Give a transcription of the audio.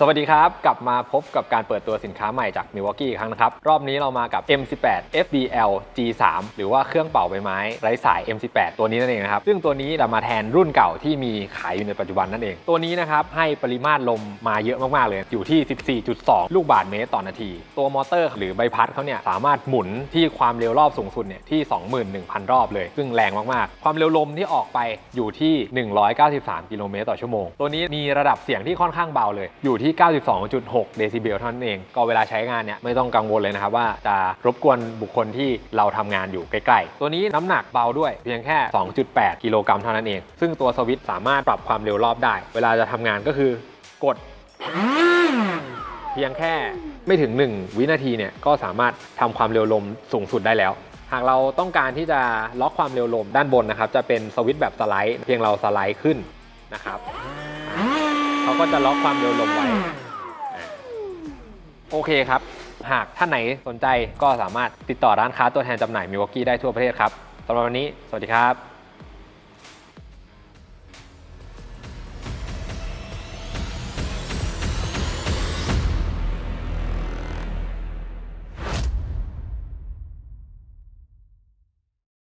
สวัสดีครับ กลับมาพบกับการเปิดตัวสินค้าใหม่จาก Milwaukee อีกครั้งนะครับ รอบนี้เรามากับ M18 FBL G3 หรือว่าเครื่องเป่าใบไม้ไร้สาย M18 ตัวนี้นั่นเองนะครับ ซึ่งตัวนี้จะมาแทนรุ่นเก่าที่มีขายอยู่ในปัจจุบันนั่นเอง ตัวนี้นะครับ ให้ปริมาตรลมมาเยอะมาก ๆ เลย อยู่ที่ 14.2 ลูกบาศก์เมตรต่อนาที ตัวมอเตอร์หรือใบพัดเขาเนี่ยสามารถหมุนที่ความเร็วรอบสูงสุดเนี่ยที่ 21,000 รอบเลย ซึ่งแรงมากๆ ความเร็วลมที่ออกไปอยู่ที่ 193 กิโลเมตรต่อชั่วโมง ตัวนี้มีระดับเสียงที่ค่อนข้างเบาเลยอยู่ที่ที่ 92.6 เดซิเบลเท่านั้นเอง ก็เวลาใช้งานเนี่ยไม่ต้องกังวลเลยนะครับว่าจะรบกวนบุคคลที่เราทำงานอยู่ใกล้ๆ ตัวนี้น้ำหนักเบาด้วยเพียงแค่ 2.8 กิโลกรัมเท่านั้นเอง ซึ่งตัวสวิตช์สามารถปรับความเร็วรอบได้ เวลาจะทำงานก็คือกด เพียงแค่ไม่ถึง 1 วินาทีเนี่ยก็สามารถทำความเร็วลมสูงสุดได้แล้วหากเราต้องการที่จะล็อกความเร็วลมด้านบนนะครับ จะเป็นสวิตช์แบบสไลด์ เพียงเราสไลด์ขึ้นนะครับ เขาก็จะล็อกความเร็วลมไว้อ่าโอเคครับ หากท่านไหนสนใจก็สามารถติดต่อร้านค้าตัวแทนจำหน่ายมิวอกกี้ได้ทั่วประเทศครับสำหรับวันนี้ สวัสดีครับ